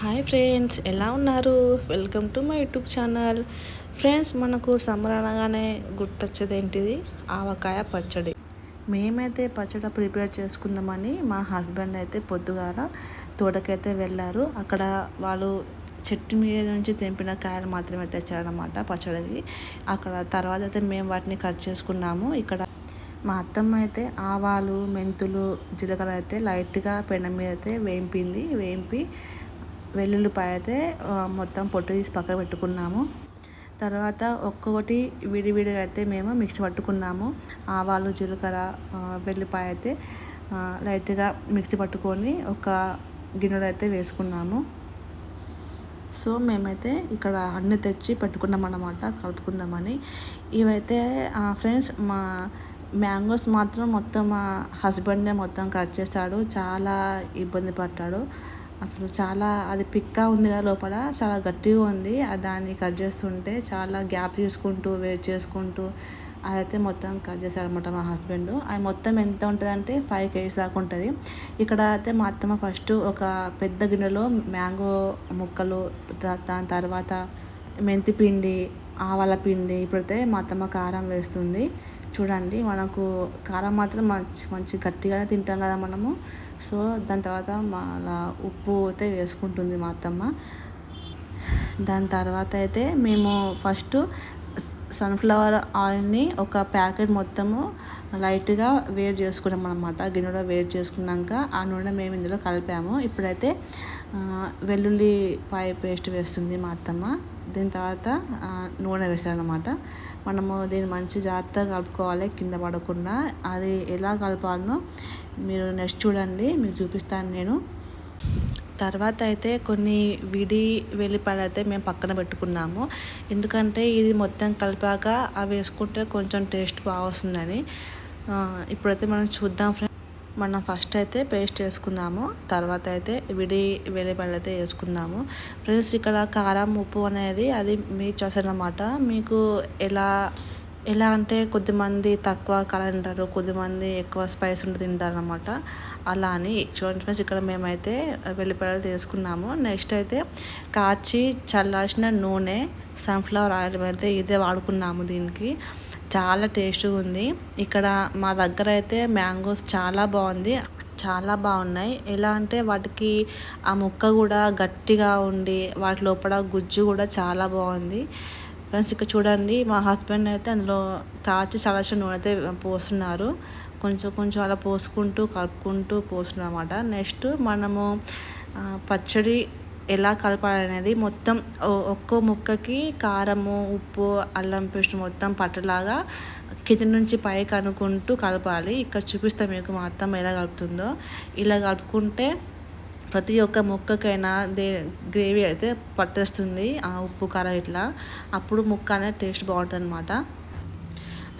Hi friends ఎలా ఉన్నారు? Welcome to my YouTube channel friends మనకు సమ్మర్ అనగానే గుర్తొచ్చేది ఏంటిది ఆవకాయ పచ్చడి. మేమైతే పచ్చడి ప్రిపేర్ చేసుకుందామని మా హస్బెండ్ అయితే పొద్దుగాల తోటకైతే వెళ్ళారు. అక్కడ వాళ్ళు చెట్టు మీద నుంచి తెంపిన కాయలు మాత్రమే తెచ్చారనమాట పచ్చడికి. అక్కడ తర్వాత అయితే మేము వాటిని కట్ చేసుకున్నాము. ఇక్కడ మా అత్తమ్మ అయితే ఆవాలు మెంతులు జీలకర్ర అయితే లైట్గా పెనం మీద అయితే వేయింపింది వేయింపి వెల్లుల్లిపాయ అయితే మొత్తం పొట్టు తీసి పక్కన పెట్టుకున్నాము. తర్వాత ఒక్కొక్కటి విడివిడిగా అయితే మేము మిక్సీ పట్టుకున్నాము. ఆవాలు జీలకర్ర వెల్లిపాయ అయితే లైట్గా మిక్సీ పట్టుకొని ఒక గిన్నెలో అయితే వేసుకున్నాము. సో మేమైతే ఇక్కడ అన్ని తెచ్చి పెట్టుకున్నాం అనమాట కలుపుకుందామని. ఇవైతే ఫ్రెండ్స్ మా మ్యాంగోస్ మాత్రం మొత్తం మా హస్బెండే మొత్తం కట్ చేస్తాడు చాలా ఇబ్బంది పడ్డాడు. అసలు చాలా అది పిక్కా ఉంది కదా లోపల చాలా గట్టిగా ఉంది. దాన్ని కట్ చేస్తుంటే చాలా గ్యాప్ తీసుకుంటూ వెయిట్ చేసుకుంటూ అదైతే మొత్తం కట్ చేశారనమాట అనమాట మా హస్బెండ్. అది మొత్తం ఎంత ఉంటుంది అంటే ఫైవ్ కేజీస్ దాకా ఉంటుంది. ఇక్కడ అయితే మా అత్తమ్మ ఫస్ట్ ఒక పెద్ద గిన్నెలో మ్యాంగో ముక్కలు దా- దాని తర్వాత మెంతి పిండి ఆవాల పిండి ఇప్పుడైతే మా అత్తమ్మ కారం వేస్తుంది. చూడండి మనకు కారం మాత్రం మంచి మంచి గట్టిగానే తింటాం కదా మనము. సో దాని తర్వాత మళ్ళా ఉప్పు అయితే వేసుకుంటుంది మా అత్తమ్మ. దాని తర్వాత అయితే మేము ఫస్ట్ సన్ఫ్లవర్ ఆయిల్ని ఒక ప్యాకెట్ మొత్తము లైట్గా వేడి చేసుకున్నాం అనమాట గిన్నెలో వేడి చేసుకున్నాక ఆ నూనె మేము ఇందులో కలిపాము. ఇప్పుడైతే వెల్లుల్లి పాయ పేస్ట్ వేస్తుంది మా అత్తమ్మ. దీని తర్వాత నూనె వేసారనమాట మనము దీన్ని మంచి జాగ్రత్తగా కలుపుకోవాలి కింద పడకుండా. అది ఎలా కలపాలనో మీరు నెక్స్ట్ చూడండి మీకు చూపిస్తాను నేను. తర్వాత అయితే కొన్ని విడి వెల్లిపాయలు అయితే మేము పక్కన పెట్టుకున్నాము. ఎందుకంటే ఇది మొత్తం కలిపాక అవి వేసుకుంటే కొంచెం టేస్ట్ బాగా వస్తుందని. ఇప్పుడైతే మనం చూద్దాం ఫ్రెండ్స్. మనం ఫస్ట్ అయితే పేస్ట్ వేసుకుందాము. తర్వాత అయితే విడి వెల్లిపాయలు అయితే వేసుకుందాము. ఫ్రెండ్స్ ఇక్కడ కారం ఉప్పు అనేది అది మీ చాయిస్ అన్నమాట. మీకు ఎలా ఎలా అంటే కొద్దిమంది తక్కువ కారం తింటారు కొద్దిమంది ఎక్కువ స్పైస్ ఉండి తింటారు అనమాట అలా అని చూడండి ఫ్రెండ్స్ ఇక్కడ మేమైతే వెల్లిపాయలు తీసుకున్నాము. నెక్స్ట్ అయితే కాచి చల్లార్చిన నూనె సన్ఫ్లవర్ ఆయిల్ అయితే ఇదే వాడుకున్నాము దీనికి. చాలా టేస్ట్గా ఉంది. ఇక్కడ మా దగ్గర అయితే మ్యాంగోస్ చాలా బాగుంది చాలా బాగున్నాయి. ఎలా అంటే వాటికి ఆ ముక్క కూడా గట్టిగా ఉండి వాటి లోపల గుజ్జు కూడా చాలా బాగుంది. ఫ్రెండ్స్ ఇక్కడ చూడండి మా హస్బెండ్ అయితే అందులో కాచి చల్లార్చిన నూనె అయితే పోస్తున్నారు. కొంచెం కొంచెం అలా పోసుకుంటూ కలుపుకుంటూ పోస్తున్నారు అనమాట నెక్స్ట్ మనము పచ్చడి ఎలా కలపాలనేది మొత్తం ఒ- ఒక్కో ముక్కకి కారము ఉప్పు అల్లం పేస్ట్ మొత్తం పట్టలాగా కింద నుంచి పైకి అనుకుంటూ కలపాలి. ఇక్కడ చూపిస్తాం మీకు మా అత్తమ్మ ఎలా కలుపుతుందో. ఇలా కలుపుకుంటే ప్రతి ఒక్క ముక్కకైనా దే గ్రేవీ అయితే పట్టేస్తుంది ఆ ఉప్పు కారం ఇట్లా. అప్పుడు ముక్క అనేది టేస్ట్ బాగుంటుంది అనమాట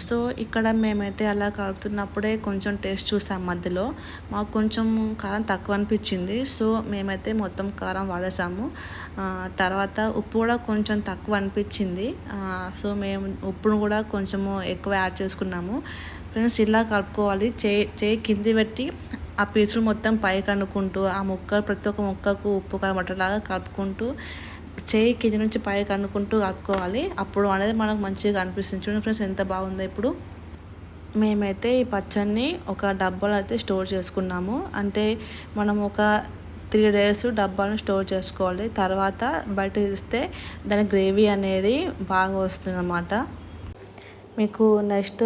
సో ఇక్కడ మేమైతే అలా కలుపుతున్నప్పుడే కొంచెం టేస్ట్ చూసాం మధ్యలో. మాకు కొంచెం కారం తక్కువ అనిపించింది. సో మేమైతే మొత్తం కారం వాడేసాము. తర్వాత ఉప్పు కూడా కొంచెం తక్కువ అనిపించింది. సో మేము ఉప్పును కూడా కొంచెము ఎక్కువ యాడ్ చేసుకున్నాము. ఫ్రెండ్స్ ఇలా కలుపుకోవాలి. చేయి చేయి కింది పెట్టి ఆ పీసులు మొత్తం పైకి అనుకుంటూ ఆ ముక్క ప్రతి ఒక్క ముక్కకు ఉప్పు కారం పట్టేలాగా కలుపుకుంటూ చేయి కింద నుంచి పైకి అనుకుంటూ కలుపుకోవాలి. అప్పుడు అనేది మనకు మంచిగా అనిపిస్తుంది. చూడండి ఫ్రెండ్స్ ఎంత బాగుందో ఇప్పుడు. మేమైతే ఈ పచ్చడిని ఒక డబ్బాలో అయితే స్టోర్ చేసుకున్నాము. అంటే మనం ఒక త్రీ డేస్ డబ్బాలను స్టోర్ చేసుకోవాలి. తర్వాత బయట తీస్తే దాని గ్రేవీ అనేది బాగా వస్తుంది అన్నమాట మీకు నెక్స్ట్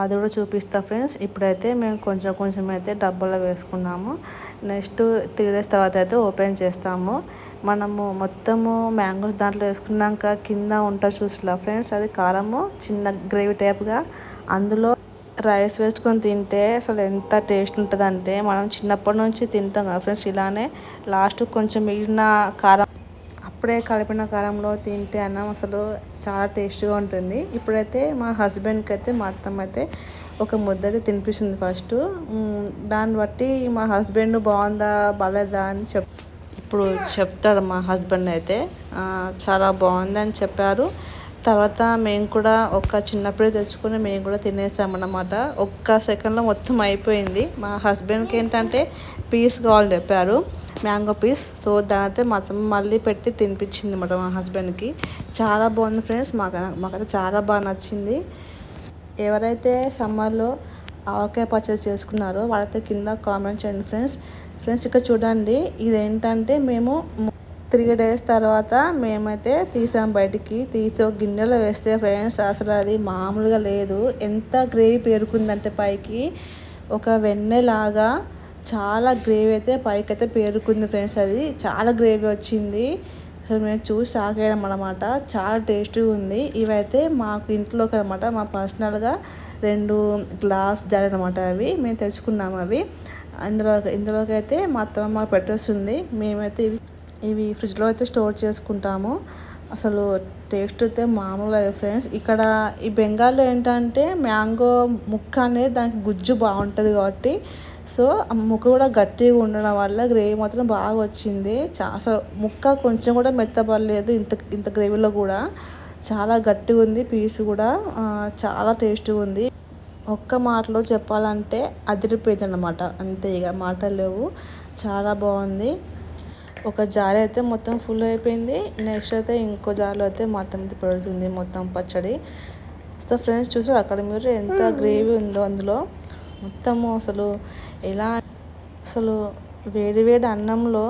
అది కూడా చూపిస్తా ఫ్రెండ్స్. ఇప్పుడైతే మేము కొంచెం కొంచెం అయితే డబ్బాలో వేసుకున్నాము. నెక్స్ట్ త్రీ డేస్ తర్వాత అయితే ఓపెన్ చేస్తాము. మనము మొత్తము మ్యాంగోస్ దాంట్లో వేసుకున్నాక కింద ఉంటుంది చూసిలా ఫ్రెండ్స్ అది కారము చిన్న గ్రేవీ టైప్గా. అందులో రైస్ వేసుకొని తింటే అసలు ఎంత టేస్ట్ ఉంటుందంటే మనం చిన్నప్పటి నుంచి తింటాం కదా ఫ్రెండ్స్ ఇలానే లాస్ట్ కొంచెం మిగిలిన కారం అప్పుడే కలిపిన కారంలో తింటే అన్నం అసలు చాలా టేస్ట్గా ఉంటుంది. ఇప్పుడైతే మా హస్బెండ్కి అయితే మా అత్తమ్మ అయితే ఒక ముద్ద అయితే తినిపిస్తుంది ఫస్ట్. దాన్ని బట్టి మా హస్బెండ్ బాగుందా బాగాలేదా అని చెప్ ఇప్పుడు చెప్తాడు మా హస్బెండ్ అయితే చాలా బాగుంది అని చెప్పారు. తర్వాత మేము కూడా ఒక చిన్నప్పుడే తెచ్చుకొని మేము కూడా తినేసామన్నమాట. ఒక్క సెకండ్లో మొత్తం అయిపోయింది. మా హస్బెండ్కి ఏంటంటే పీస్ కావాలని చెప్పారు. Mango piece. సో దాని అయితే మాత్రం మళ్ళీ పెట్టి తినిపించింది అనమాట మా హస్బెండ్కి. చాలా బాగుంది ఫ్రెండ్స్. మాకు మాకైతే చాలా బాగా నచ్చింది. ఎవరైతే సమ్మర్లో ఆవకాయ పచ్చడి చేసుకున్నారో వాళ్ళైతే కింద కామెంట్ చేయండి ఫ్రెండ్స్. ఫ్రెండ్స్ ఇక్కడ చూడండి. ఇదేంటంటే మేము త్రీ డేస్ తర్వాత మేమైతే తీసాం బయటికి. తీసో గిన్నెలో వేస్తే ఫ్రెండ్స్ అసలు అది మామూలుగా లేదు. ఎంత గ్రేవీ పేరుకుందంటే పైకి. ఒక వెన్నెలాగా చాలా గ్రేవీ అయితే పైకి అయితే పేరుకుంది ఫ్రెండ్స్ అది. చాలా గ్రేవీ వచ్చింది. అసలు మేము చూసి సాగేయడం అనమాట చాలా టేస్టీగా ఉంది. ఇవైతే మాకు ఇంట్లోకి అనమాట మా పర్సనల్గా రెండు గ్లాస్ జార్ అనమాట అవి. మేము తెచ్చుకున్నాము అవి. అందులో ఇందులోకి అయితే మా అత్తమ్మ పెట్టేస్తుంది. మేమైతే ఇవి ఇవి ఫ్రిడ్జ్లో అయితే స్టోర్ చేసుకుంటాము. అసలు టేస్ట్ అయితే మామూలు ఫ్రెండ్స్. ఇక్కడ ఈ బెంగాల్లో ఏంటంటే మ్యాంగో ముక్క అనేది దానికి గుజ్జు బాగుంటుంది కాబట్టి సో ముక్క కూడా గట్టిగా ఉండడం వల్ల గ్రేవీ మాత్రం బాగా వచ్చింది. అసలు ముక్క కొంచెం కూడా మెత్తపడలేదు ఇంత ఇంత గ్రేవీలో కూడా. చాలా గట్టిగా ఉంది పీస్ కూడా. చాలా టేస్ట్గా ఉంది. ఒక్క మాటలో చెప్పాలంటే అదిరిపోయింది అన్నమాట అంతే ఇక మాటలు లేవు. చాలా బాగుంది. ఒక జారీ అయితే మొత్తం ఫుల్ అయిపోయింది. నెక్స్ట్ అయితే ఇంకో జార్లో అయితే మొత్తం పెడుతుంది మొత్తం పచ్చడి. సో ఫ్రెండ్స్ చూసారు? అక్కడ మీరు ఎంత గ్రేవీ ఉందో అందులో. మొత్తము అసలు ఎలా అసలు వేడి వేడి అన్నంలో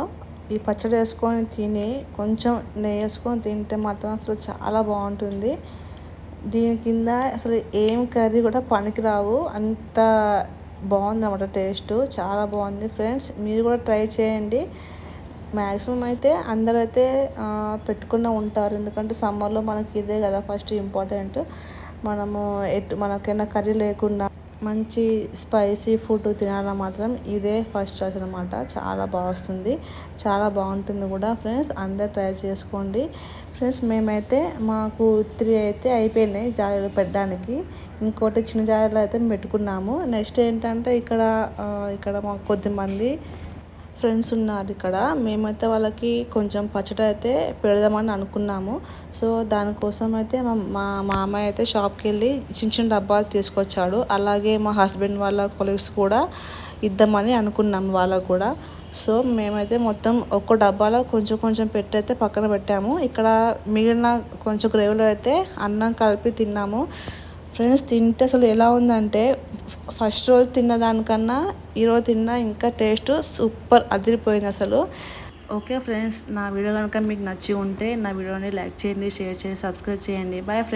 ఈ పచ్చడి వేసుకొని తిని కొంచెం నెయ్యి వేసుకొని తింటే మాత్రం అసలు చాలా బాగుంటుంది. దీని కింద అసలు ఏం కర్రీ కూడా పనికిరావు. అంత బాగుందన్నమాట టేస్ట్. చాలా బాగుంది ఫ్రెండ్స్. మీరు కూడా ట్రై చేయండి. మ్యాక్సిమం అయితే అందరూ అయితే పెట్టుకున్న ఉంటారు. ఎందుకంటే సమ్మర్లో మనకి ఇదే కదా ఫస్ట్ ఇంపార్టెంట్. మనము ఎటు మనకైనా కర్రీ లేకుండా మంచి స్పైసీ ఫుడ్ తినాలని మాత్రం ఇదే ఫస్ట్ చాయిస్ అనమాట చాలా బాగా వస్తుంది. చాలా బాగుంటుంది కూడా ఫ్రెండ్స్. అందరు ట్రై చేసుకోండి. ఫ్రెండ్స్ మేమైతే మాకు త్రీ అయితే అయిపోయినాయి జాలీలు పెట్టడానికి. ఇంకోటి చిన్న జాలీలు అయితే పెట్టుకున్నాము. నెక్స్ట్ ఏంటంటే ఇక్కడ ఇక్కడ మాకు కొద్దిమంది ఫ్రెండ్స్ ఉన్నారు ఇక్కడ. మేమైతే వాళ్ళకి కొంచెం పచ్చడి అయితే పెడదామని అనుకున్నాము. సో దానికోసం అయితే మా మా మామయ్య అయితే షాప్కి వెళ్ళి చిన్న చిన్న డబ్బాలు తీసుకొచ్చాడు. అలాగే మా హస్బెండ్ వాళ్ళ కొలీగ్స్ కూడా ఇద్దామని అనుకున్నాము వాళ్ళకు కూడా. సో మేమైతే మొత్తం ఒక్క డబ్బాలో కొంచెం కొంచెం పెట్టి అయితే పక్కన పెట్టాము. ఇక్కడ మిగిలిన కొంచెం గ్రేవీలో అయితే అన్నం కలిపి తిన్నాము. ఫ్రెండ్స్ తింటే అసలు ఎలా ఉందంటే ఫస్ట్ రోజు తిన్న దానికన్నా ఈరోజు తిన్న ఇంకా టేస్ట్ సూపర్ అదిరిపోయింది అసలు. ఓకే ఫ్రెండ్స్ నా వీడియో కనుక మీకు నచ్చి ఉంటే నా వీడియోని లైక్ చేయండి షేర్ చేయండి సబ్స్క్రైబ్ చేయండి. Bye friends.